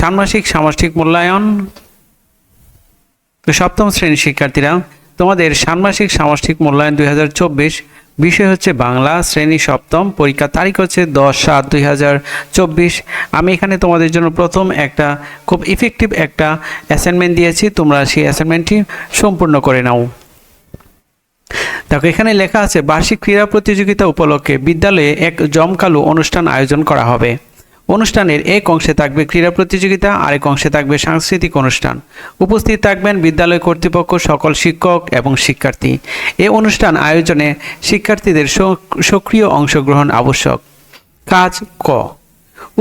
ষান্মাসিক সামষ্টিক মূল্যায়ন। তো সপ্তম শ্রেণির শিক্ষার্থীরা, তোমাদের ষান্মাসিক সামষ্টিক মূল্যায়ন দুই হাজার চব্বিশ বিষয় হচ্ছে বাংলা, শ্রেণি সপ্তম, পরীক্ষা তারিখ হচ্ছে দশ সাত দুই আমি এখানে তোমাদের জন্য প্রথম একটা খুব ইফেক্টিভ একটা অ্যাসাইনমেন্ট দিয়েছি, তোমরা সেই অ্যাসাইনমেন্টটি সম্পূর্ণ করে নাও। দেখো, এখানে লেখা আছে, বার্ষিক ক্রীড়া প্রতিযোগিতা উপলক্ষে বিদ্যালয়ে এক জমকালো অনুষ্ঠান আয়োজন করা হবে। অনুষ্ঠানের এক অংশে থাকবে ক্রীড়া প্রতিযোগিতা, আরেক অংশে থাকবে সাংস্কৃতিক অনুষ্ঠান। উপস্থিত থাকবেন বিদ্যালয় কর্তৃপক্ষ, সকল শিক্ষক এবং শিক্ষার্থী। এ অনুষ্ঠান আয়োজনে শিক্ষার্থীদের সক্রিয় অংশগ্রহণ আবশ্যক। কাজ ক।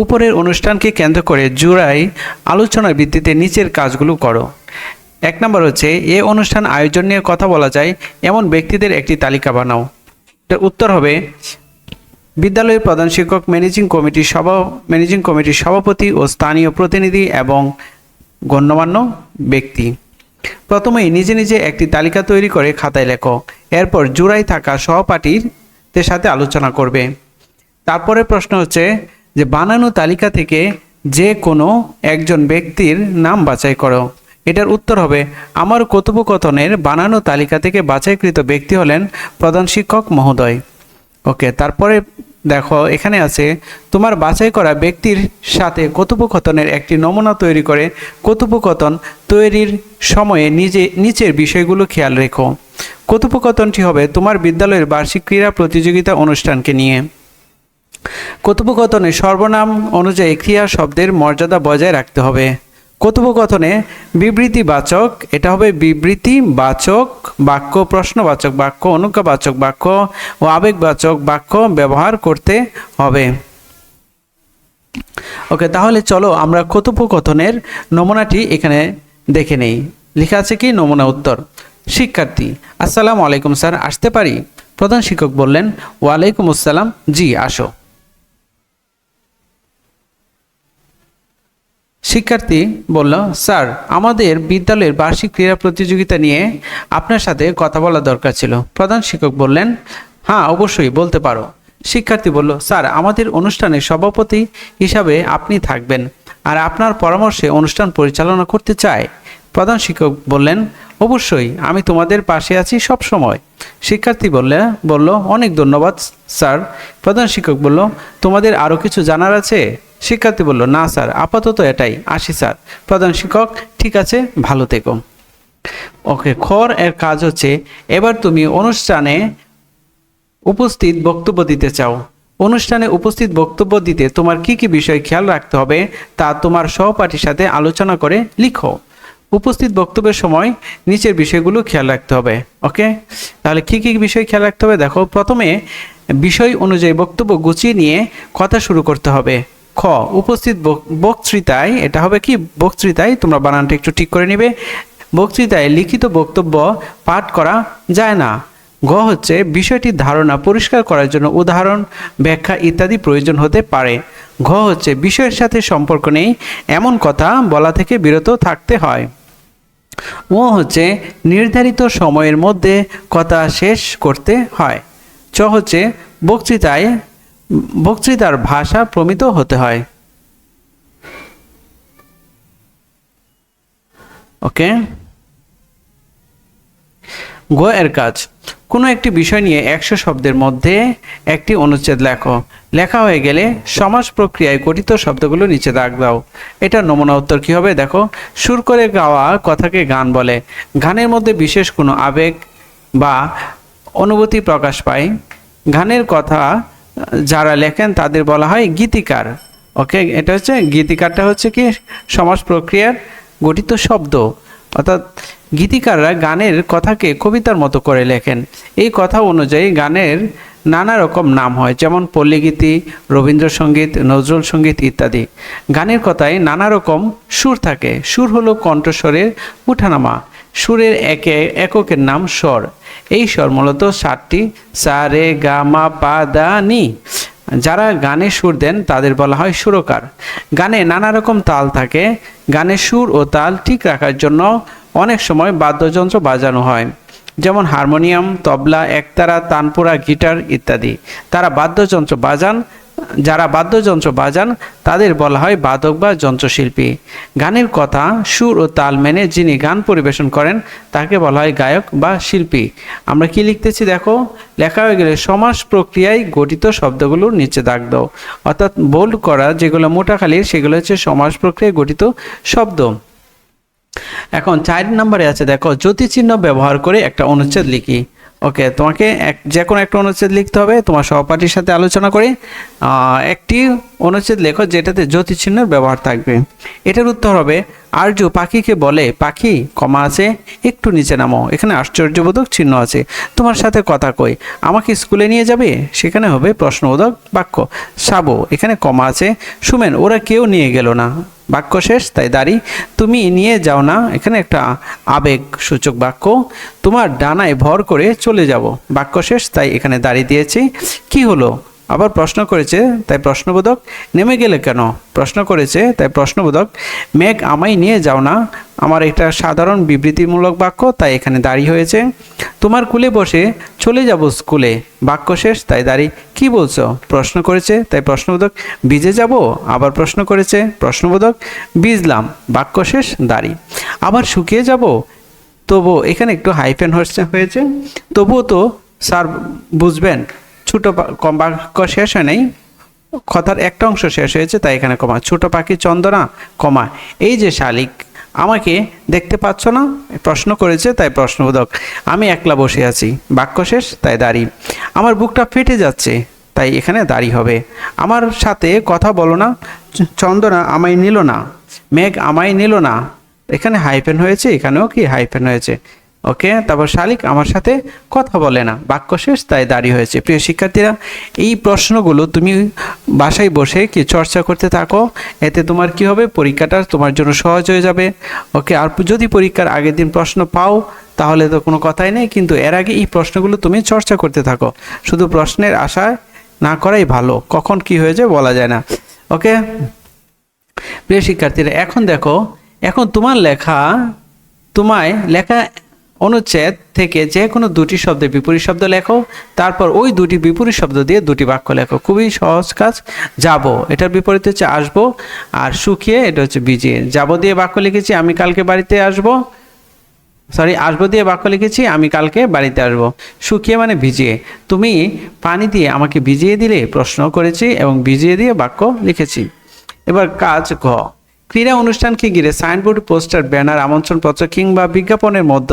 উপরের অনুষ্ঠানকে কেন্দ্র করে জোড়াই আলোচনার ভিত্তিতে নিচের কাজগুলো করো। এক নম্বর হচ্ছে, এ অনুষ্ঠান আয়োজন নিয়ে কথা বলা যায়, এমন ব্যক্তিদের একটি তালিকা বানাও। উত্তর হবে বিদ্যালয়ের প্রধান শিক্ষক, ম্যানেজিং কমিটির সভা, ম্যানেজিং কমিটির সভাপতি ও স্থানীয় প্রতিনিধি এবং গণ্যমান্য ব্যক্তি। প্রথমেই নিজে নিজে একটি তালিকা তৈরি করে খাতায় লেখো। এরপর জোড়াই থাকা সহপাঠীদের সাথে আলোচনা করবে। তারপরে প্রশ্ন হচ্ছে যে, বানানো তালিকা থেকে যে কোনো একজন ব্যক্তির নাম বাছাই করো। এটার উত্তর হবে, আমার কথোপকথনের বানানো তালিকা থেকে বাছাইকৃত ব্যক্তি হলেন প্রধান শিক্ষক মহোদয়। ওকে, তারপরে দেখো, এখানে আছে, তোমার বাছাই করা ব্যক্তির সাথে কথোপকথনের একটি নমুনা তৈরি করে কথোপকথন তৈরির সময়ে নিজে, নিচের বিষয়গুলো খেয়াল রেখো। কথোপকথনটি হবে তোমার বিদ্যালয়ের বার্ষিক ক্রীড়া প্রতিযোগিতা অনুষ্ঠানকে নিয়ে। কথোপকথনে সর্বনাম অনুযায়ী ক্রিয়া শব্দের মর্যাদা বজায় রাখতে হবে। কথোপকথনে বিবৃতিবাচক, এটা হবে বিবৃতিবাচক বাক্য, প্রশ্নবাচক বাক্য, অনুজ্ঞাবাচক বাক্য ও আবেগবাচক বাক্য ব্যবহার করতে হবে। ওকে, তাহলে চলো আমরা কথোপকথনের নমুনাটি এখানে দেখে নেই। লেখা আছে কি? নমুনা উত্তর। শিক্ষার্থী, আসসালামু আলাইকুম স্যার, আসতে পারি? প্রধান শিক্ষক বললেন, ওয়ালাইকুম আসসালাম, জি, আসো। শিক্ষার্থী বলল, স্যার, আমাদের বিদ্যালয়ের বার্ষিক ক্রীড়া প্রতিযোগিতা নিয়ে আপনার সাথে কথা বলা দরকার ছিল। প্রধান শিক্ষক বললেন হ্যাঁ অবশ্যই, বলতে পারো। শিক্ষার্থী বলল, স্যার, আমাদের অনুষ্ঠানের সভাপতি হিসাবে আপনি থাকবেন আর আপনার পরামর্শে অনুষ্ঠান পরিচালনা করতে চাই। প্রধান শিক্ষক বললেন, অবশ্যই, আমি তোমাদের পাশে আছি সব সময় শিক্ষার্থী বললে, বলল, অনেক ধন্যবাদ, স্যার। প্রধান শিক্ষক বলল, তোমাদের আরও কিছু জানার আছে? শিক্ষার্থী বলল, না স্যার, আপাতত এটাই। আসি স্যার। প্রধান শিক্ষক, ঠিক আছে, ভালো থেকো। ওকে, খর এর কাজ হচ্ছে, এবার তুমি অনুষ্ঠানে উপস্থিত বক্তব্য দিতে চাও। অনুষ্ঠানে উপস্থিত বক্তব্য দিতে তোমার কি কি বিষয় খেয়াল রাখতে হবে তা তোমার সহপাঠীর সাথে আলোচনা করে লিখো। উপস্থিত বক্তব্যের সময় নিচের বিষয়গুলো খেয়াল রাখতে হবে। ওকে, তাহলে কি কি বিষয় খেয়াল রাখতে হবে? দেখো, প্রথমে বিষয় অনুযায়ী বক্তব্য গুছিয়ে নিয়ে কথা শুরু করতে হবে। খ, উপস্থিত বক- বক্তৃতায়, এটা হবে কি? বক্তৃতায়, তোমরা বানানটা একটু ঠিক করে নিবে। বক্তৃতায় লিখিত বক্তব্য পাঠ করা যায় না। গ হচ্ছে বিষয়টির ধারণা পরিষ্কার করার জন্য উদাহরণ, ব্যাখ্যা ইত্যাদি প্রয়োজন হতে পারে। ঘ হচ্ছে বিষয়ের সাথে সম্পর্ক নেই, এমন কথা বলা থেকে বিরত থাকতে হয়। ও হচ্ছে নির্ধারিত সময়ের মধ্যে কথা শেষ করতে হয়। চ হচ্ছে বক্তৃতায় বক্তৃতার ভাষা প্রমিত হতে হয়। ওকে? গ এর কাজ। কোনো একটি বিষয় নিয়ে একশো শব্দের মধ্যে একটি অনুচ্ছেদ লেখো। লেখা হয়ে গেলে সমাজ প্রক্রিয়ায় গঠিত শব্দগুলো নিচে দাগ দাও। এটা নমুনা উত্তর কী হবে? দেখো, সুর করে গাওয়া কথাকে গান বলে। গানের মধ্যে বিশেষ কোনো আবেগ বা অনুভূতি প্রকাশ পায়। গানের কথা যারা লেখেন তাদের বলা হয় গীতিকার। ওকে, এটা হচ্ছে, গীতিকারটা হচ্ছে কি? সমাজ প্রক্রিয়ার গঠিত শব্দ। অর্থাৎ গীতিকাররা গানের কথাকে কবিতার মতো করে লেখেন। এই কথা অনুযায়ী গানের নানা রকম নাম হয়, যেমন পল্লীগীতি, রবীন্দ্রসঙ্গীত, নজরুল সংগীত ইত্যাদি। গানের কথায় নানা রকম সুর থাকে। সুর হলো কণ্ঠস্বরের উঠানামা। সুরের একে এককের নাম স্বর। এই স্বর মূলত সাতটি। সা, রে, গা, মা, পা, দা, নি। যারা গানে সুর দেন, তাদের বলা হয় সুরকার। গানে নানা রকম তাল থাকে। গানের সুর ও তাল ঠিক রাখার জন্য অনেক সময় বাদ্যযন্ত্র বাজানো হয়। যেমন হারমোনিয়াম, তবলা, একতারা, তানপুরা, গিটার ইত্যাদি। তারা বাদ্যযন্ত্র বাজান যারা বাদ্যযন্ত্র বাজান, তাদের বলা হয় বাদক বা যন্ত্রশিল্পী। গানের কথা, সুর ও তাল মেনে যিনি গান পরিবেশন করেন, তাকে বলা হয় গায়ক বা শিল্পী। আমরা কি লিখতেছি দেখো? লেখা হয়ে গেলে সমাস প্রক্রিয়ায় গঠিত শব্দগুলোর নিচে দাগ দাও। অর্থাৎ বোল্ড করা যেগুলো মোটা খালির, সেগুলো হচ্ছে সমাস প্রক্রিয়ায় গঠিত শব্দ। এখন চার নম্বরে আছে দেখো, জ্যোতিচিহ্ন ব্যবহার করে একটা অনুচ্ছেদ লিখি। ওকে তোমাকে এক যে কোনো একটা অনুচ্ছেদ লিখতে হবে, তোমার সহপাঠীর সাথে আলোচনা করে একটি অনুচ্ছেদ লেখো যেটাতে জ্যোতিচিহ্নের ব্যবহার থাকবে। এটার উত্তর হবে আর্য পাখিকে বলে, পাখি কমা আছে, একটু নিচে নামো। এখানে আশ্চর্যবোধক চিহ্ন আছে। তোমার সাথে কথা কই। আমাকে স্কুলে নিয়ে যাবে? সেখানে হবে প্রশ্নবোধক বাক্য। সাবো, এখানে কমা আছে। সুমেন, ওরা কেউ নিয়ে গেল না। বাক্য শেষ, তাই দাড়ি। তুমি নিয়ে যাও না। এখানে একটা আবেগ সূচক বাক্য। তোমার ডানায় ভর করে চলে যাব। বাক্য শেষ, তাই এখানে দাঁড়িয়ে দিয়েছি। কি হলো? আবার প্রশ্ন করেছে, তাই প্রশ্নবোধক, নেমে গেলে কেন? প্রশ্ন করেছে, তাই প্রশ্নবোধক, মেঘ আমায় নিয়ে যাও না। আমার একটা সাধারণ বিবৃতিমূলক বাক্য, তাই এখানে দাঁড়িয়ে হয়েছে। তোমার কুলে বসে, চলে যাব স্কুলে। বাক্য শেষ, তাই দাঁড়িয়ে কি বলছো? প্রশ্ন করেছে, তাই প্রশ্নবোধক, ভিজে যাব? আবার প্রশ্ন করেছে, প্রশ্নবোধক, ভিজলাম। বাক্য শেষ, দাঁড়ি। আবার শুকিয়ে যাব? তবু এখানে একটু হাইফেন হয়েছে। তবুও তো স্যার বুঝবেন ছোট বাক্য শেষ হয় নাই। কথার একটা অংশ শেষ হয়েছে, তাই এখানে কমা। ছোট পাখি চন্দনা কমা। এই যে শালিক, আমাকে দেখতে পাচ্ছ না? প্রশ্ন করেছে, তাই প্রশ্নবোধক। আমি একলা বসে আছি। বাক্য শেষ, তাই দাঁড়ি। আমার বুকটা ফেটে যাচ্ছে, তাই এখানে দাঁড়ি হবে। আমার সাথে কথা বলো না। চন্দনা আমায় নিল না। মেঘ আমায় নিল না। এখানে হাইফেন হয়েছে, এখানেও কি হাইফেন হয়েছে? ওকে? তারপর শালিক আমার সাথে কথা বলে না। বাক্য শেষ, তাই দাঁড়িয়ে হয়েছে। প্রিয় শিক্ষার্থীরা, এই প্রশ্নগুলো তুমি বাসায় বসে কি চর্চা করতে থাকো, এতে তোমার কি হবে? পরীক্ষাটা তোমার জন্য সহজ হয়ে যাবে। ওকে? আর যদি পরীক্ষার আগের দিন প্রশ্ন পাও, তাহলে তো কোনো কথাই নেই, কিন্তু এর আগে এই প্রশ্নগুলো তুমি চর্চা করতে থাকো। শুধু প্রশ্নের আশায় না করাই ভালো। কখন কি হয়ে যায় বলা যায় না। ওকে? প্রিয় শিক্ষার্থীরা, এখন দেখো, এখন তোমার লেখা, তোমায় লেখা অনুচ্ছেদ থেকে যে কোনো দুটি শব্দের বিপরীত শব্দ লেখো, তারপর ওই দুটি বিপরীত শব্দ দিয়ে দুটি বাক্য লেখো। খুবই সহজ কাজ। যাব, এটার বিপরীত হচ্ছে আসব, আর শুকিয়ে এটা হচ্ছে ভিজিয়ে। যাব দিয়ে বাক্য লিখেছি, আমি কালকে বাড়িতে আসব। সরি, আসব দিয়ে বাক্য লিখেছি, আমি কালকে বাড়িতে আসব। শুকিয়ে মানে ভিজিয়ে। তুমি পানি দিয়ে আমাকে ভিজিয়ে দিলে প্রশ্ন করেছি এবং ভিজিয়ে দিয়ে বাক্য লিখেছি। এবার কাজ ঘ। ক্রীড়া অনুষ্ঠানকে ঘিরে সাইনবোর্ড, পোস্টার, ব্যানার, আমন্ত্রণপত্র কিংবা বিজ্ঞাপনের মধ্য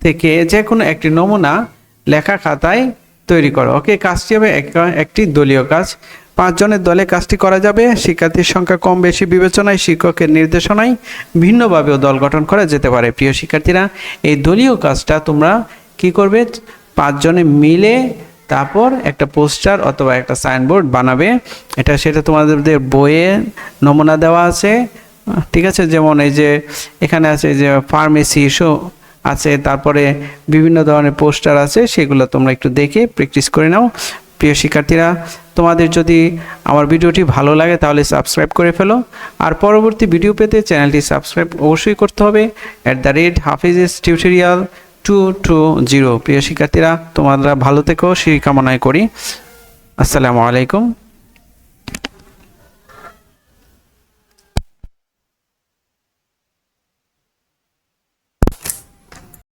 থেকে যে কোনো একটি নমুনা লেখা খাতায় তৈরি করো। ওকে, কাজটি হবে এক- একটি দলীয় কাজ। পাঁচজনের দলে কাজটি করা যাবে। শিক্ষার্থীর সংখ্যা কম বেশি বিবেচনায়, শিক্ষকের নির্দেশনায় ভিন্নভাবেও দল গঠন করা যেতে পারে। প্রিয় শিক্ষার্থীরা, এই দলীয় কাজটা তোমরা কি করবে? পাঁচজনে মিলে তারপর একটা পোস্টার অথবা একটা সাইনবোর্ড বানাবে। এটা সেটা তোমাদের বইয়ে নমুনা দেওয়া আছে। ঠিক আছে, যেমন এই যে এখানে আছে যে ফার্মেসি আছে, তারপরে বিভিন্ন ধরনের পোস্টার আছে, সেগুলো তোমরা একটু দেখে প্র্যাকটিস করে নাও। প্রিয় শিক্ষার্থীরা, তোমাদের যদি আমার ভিডিওটি ভালো লাগে তাহলে সাবস্ক্রাইব করে ফেলো। আর পরবর্তী ভিডিও পেতে চ্যানেলটি সাবস্ক্রাইব অবশ্যই করতে হবে। At the rate Hafiz's tutorial two two zero প্রিয় শিক্ষার্থীরা, তোমরা ভালো থেকো সেই কামনায় করি। আসসালামু আলাইকুম।